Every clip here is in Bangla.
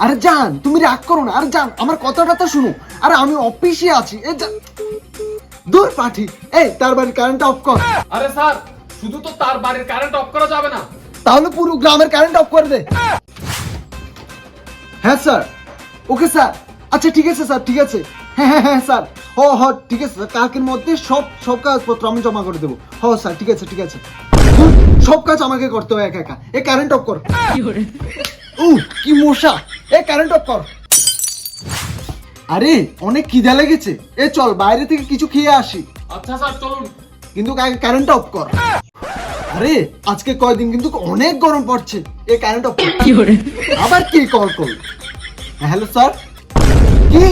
আরে জান তুমি রাগ করো না। আরে জান আমার কথাটা তো শুনো। আরে আমি অফিসে আছি। এ যা- দূর পাঠি। এই তার বাড়ির কারেন্ট অফ কর। আরে স্যার শুধু তো তার বাড়ির কারেন্ট অফ করা যাবে না। তাহলে পুরো গ্রামের কারেন্ট অফ করে দে। হ্যাঁ স্যার। Okay sir. আচ্ছা ঠিক আছে স্যার ঠিক আছে। হ্যাঁ হ্যাঁ হ্যাঁ স্যার। হ হ ঠিক আছে স্যার। কালকের মধ্যে সব সব কাগজপত্র আমি জমা করে দেবো। হ স্যার ঠিক আছে ঠিক আছে। সব কাজ আমাকে করতে হবে একা একা। এ কারেন্ট অফ কর। উ কি মশা। এ কারেন্ট অফ কর। আরে অনেক খিদা লেগেছে। এ চল বাইরে থেকে কিছু খেয়ে আসি। আচ্ছা স্যার চলুন। কিন্তু কারেন্ট অফ কর। আরে আজকে কয়দিন কিন্তু অনেক গরম পড়ছে। এ কারেন্ট অফ কর। আবার কি কল কল হ্যালো স্যার। কি?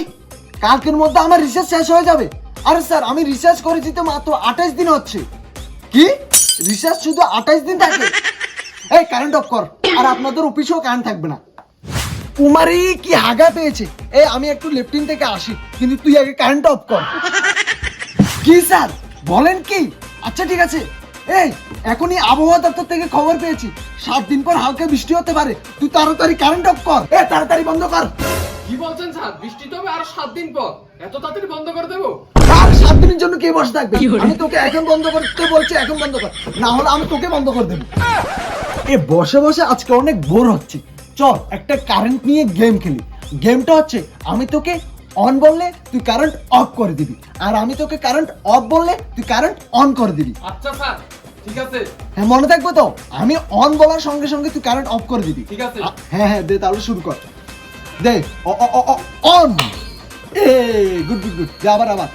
কালকের মধ্যে আমার রিচার্জ শেষ হয়ে যাবে। আরে স্যার আমি রিচার্জ করেছি তো মাত্র আঠাশ দিন হচ্ছে। কি? রিচার্জ শুধু আঠাশ দিন থাকে? এই কারেন্ট অফ কর। আর আপনাদের অফিসেও কারেন্ট থাকবে না। কুমারী কি হাগা পেয়েছে? এই আমি একটু লেফটিন থেকে আসি কিন্তু তুই আগে কারেন্ট অফ কর। কি স্যার? বলেন কি? আচ্ছা ঠিক আছে। এই এখনই আবহাওয়া দপ্তর থেকে খবর পেয়েছি। সাত দিন পর হালকা বৃষ্টি হতে পারে। তুই তাড়াতাড়ি কারেন্ট অফ কর। এ তাড়াতাড়ি বন্ধ কর। কি বলছেন স্যার? বৃষ্টি তো হবে আর সাত দিন পর। এত তাড়াতাড়ি বন্ধ করে দেবো? আর সাত দিনের জন্য কে বসে থাকবে? আমি তোকে এখন বন্ধ করতে বলছি এখন বন্ধ কর। না হলে আমি তোকে বন্ধ করে দেবো। এ বসে বসে আজকে অনেক বোর হচ্ছে। চল একটা কারেন্ট নিয়ে গেম খেলি। গেমটা হচ্ছে আমি তোকে অন বললে তুই কারেন্ট অফ করে দিবি। আর আমি তোকে কারেন্ট অফ বললে তুই কারেন্ট অন করে দিবি। আচ্ছা স্যার ঠিক আছে। হ্যাঁ মনে থাকবে তো? আমি অন বলার সঙ্গে সঙ্গে তুই কারেন্ট অফ করে দিবি। ঠিক আছে। হ্যাঁ হ্যাঁ দে তাহলে শুরু কর। দে অন এ গুড গুড গুড দে আবার আবার।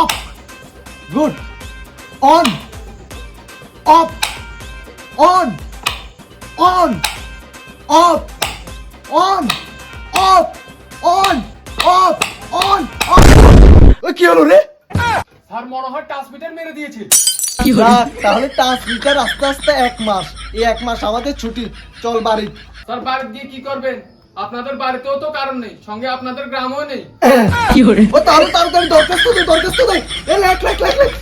Off good on off on on off on off on off on off কি হলো রে? স্যার মনে হয় ট্রান্সমিটার মেরে দিয়েছে। তাহলে ট্রান্সমিটার আস্তে আস্তে এক মাস। এই এক মাস আমাদের ছুটি। চল বাড়ি। স্যার বাড়ি গিয়ে কি করবেন? আপনাদের বাড়িতেও তো কারণ নেই সঙ্গে আপনাদের গ্রামও নেই। ও তাহলে তাড়াতাড়ি দরখাস্ত দে দরখাস্ত দে। এ লেখ লেখ লেখ।